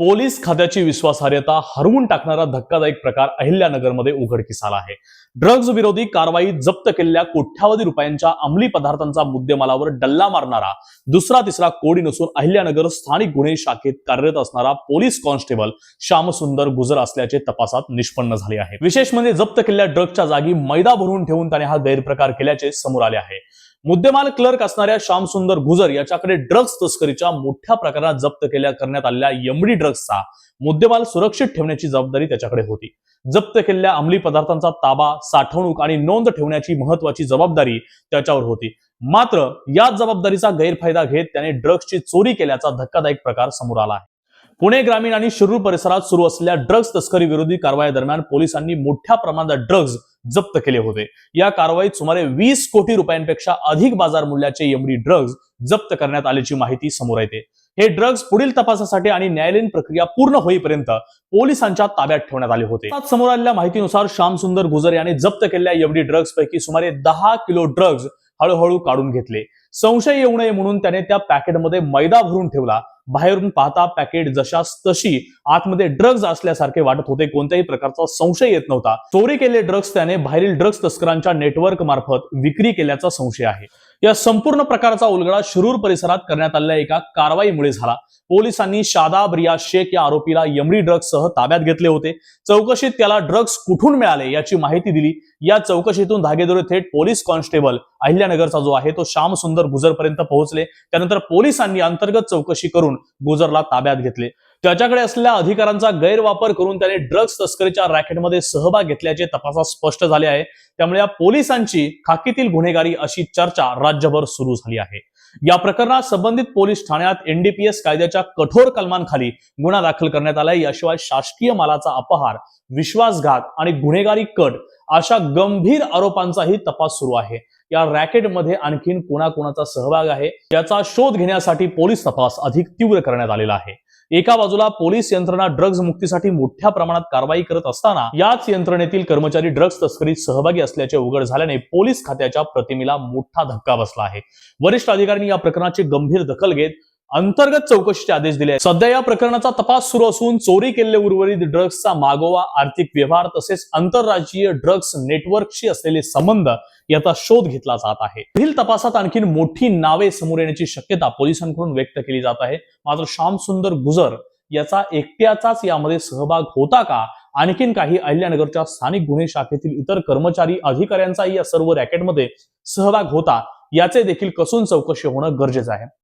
Police खात्याची विश्वासार्हता हरवून टाकणारा धक्कादायक प्रकार अहिल्यानगरमध्ये उघडकीस आला आहे. ड्रग्ज विरोधी कारवाईत जप्त केलेल्या कोट्यावधी रुपयांच्या अंमली पदार्थांचा मुद्देमालावर डल्ला मारणारा दुसरा तिसरा कोडी नसून अहिल्यानगर स्थानिक गुन्हे शाखेत कार्यरत असणारा पोलीस कॉन्स्टेबल श्यामसुंदर गुजर असल्याचे तपासात निष्पन्न झाले आहे. विशेष म्हणजे जप्त केलेल्या ड्रग्जच्या जागी मैदा भरून ठेवून त्याने हा गैरप्रकार केल्याचे समोर आले आहे. मुद्देमाल क्लर्क असणाऱ्या श्यामसुंदर गुजर याच्याकडे ड्रग्ज तस्करीच्या मोठ्या प्रकारात जप्त केल्या करण्यात आलेल्या यमडी ड्रग्जचा मुद्देमाल सुरक्षित ठेवण्याची जबाबदारी त्याच्याकडे होती. जप्त केलेल्या अंमली पदार्थांचा ताबा साठवणूक आणि नोंद ठेवण्याची महत्वाची जबाबदारी त्याच्यावर होती. मात्र याच जबाबदारीचा गैरफायदा घेत त्याने ड्रग्जची चोरी केल्याचा धक्कादायक प्रकार समोर आला आहे. पुणे ग्रामीण आणि शिरूर परिसरात सुरू असलेल्या ड्रग्ज तस्करी विरोधी कारवाई दरम्यान पोलिसांनी मोठ्या प्रमाणात ड्रग्ज जप्त केले होते. या कारवाईत सुमारे वीस कोटी रुपयांपेक्षा अधिक बाजार मूल्याचे एमडी ड्रग्ज जप्त करण्यात आल्याची माहिती समोर येते. हे ड्रग्ज पुढील तपासासाठी आणि न्यायालयीन प्रक्रिया पूर्ण होईपर्यंत पोलिसांच्या ताब्यात ठेवण्यात आले होते. समोर आलेल्या माहितीनुसार श्यामसुंदर गुजर याने जप्त केलेल्या एवढी ड्रग्ज पैकी सुमारे दहा किलो ड्रग्ज हळूहळू काढून घेतले. संशय येऊ नये म्हणून त्याने त्या पॅकेटमध्ये मैदा भरून ठेवला. बाहेरून पाहता पॅकेट जशास तशी आतमध्ये ड्रग्ज असल्यासारखे वाटत होते. कोणत्याही प्रकारचा संशय येत नव्हता. चोरी केले ड्रग्ज त्याने बाहेरील ड्रग्ज तस्करांच्या नेटवर्क मार्फत विक्री केल्याचा संशय आहे. या संपूर्ण प्रकारचा उलगडा शिरूर परिसरात करण्यात आलेल्या एका कारवाईमुळे झाला. पोलिसांनी शादाब रिया शेख या आरोपीला यमडी ड्रग्जसह ताब्यात घेतले होते. चौकशीत त्याला ड्रग्ज कुठून मिळाले याची माहिती दिली. या चौकशीतून धागेदोरे थेट पोलीस कॉन्स्टेबल अहिल्यानगरचा जो आहे तो श्याम सुंदर गुजरपर्यंत पोहोचले. त्यानंतर पोलिसांनी अंतर्गत चौकशी करून गुजरला ताब्यात घेतले. त्याच्याकडे असलेल्या अधिकारांचा गैरवापर करून त्याने ड्रग्ज तस्करीच्या रॅकेटमध्ये सहभाग घेतल्याचे तपासात स्पष्ट झाले आहे. त्यामुळे या पोलिसांची खाकीतील गुन्हेगारी अशी चर्चा राज्यभर सुरू झाली आहे. या प्रकरणात संबंधित पोलीस ठाण्यात एनडीपीएस कायद्याच्या कठोर कलमांखाली गुन्हा दाखल करण्यात आलाय. याशिवाय शासकीय मालाचा अपहार विश्वासघात आणि गुन्हेगारी कट अशा गंभीर आरोपांचाही तपास सुरू आहे. या रॅकेटमध्ये आणखीन कोणाकोणाचा सहभाग आहे याचा शोध घेण्यासाठी पोलीस तपास अधिक तीव्र करण्यात आलेला आहे. एका बाजूला पोलीस यंत्रणा ड्रग्ज मुक्तीसाठी मोठ्या प्रमाणात कारवाई करत असताना याच यंत्रणेतील कर्मचारी ड्रग्ज तस्करीत सहभागी असल्याचे उघड झाल्याने पोलीस खात्याच्या प्रतिमेला मोठा धक्का बसला आहे. वरिष्ठ अधिकाऱ्यांनी या प्रकरणाची गंभीर दखल घेत अंतर्गत चौकशीचे आदेश दिले आहेत. सध्या या प्रकरणाचा तपास सुरू असून चोरी केलेले उर्वरित ड्रग्सचा मागोवा आर्थिक व्यवहार तसेच आंतरराज्यीय ड्रग्स नेटवर्कशी असलेले संबंध याचा शोध घेतला जात आहे. पुढील तपासात आणखी मोठी नावे समोर येण्याची शक्यता पोलिसांकडून व्यक्त केली जात आहे. मात्र श्याम सुंदर गुजर याचा एकट्याचाच यामध्ये सहभाग होता का? आणखीन काही अहिल्यानगरच्या स्थानिक गुन्हे शाखेतील इतर कर्मचारी अधिकाऱ्यांचाही या सर्व रॅकेटमध्ये सहभाग होता याचे देखील कसून चौकशी होणं गरजेचं आहे.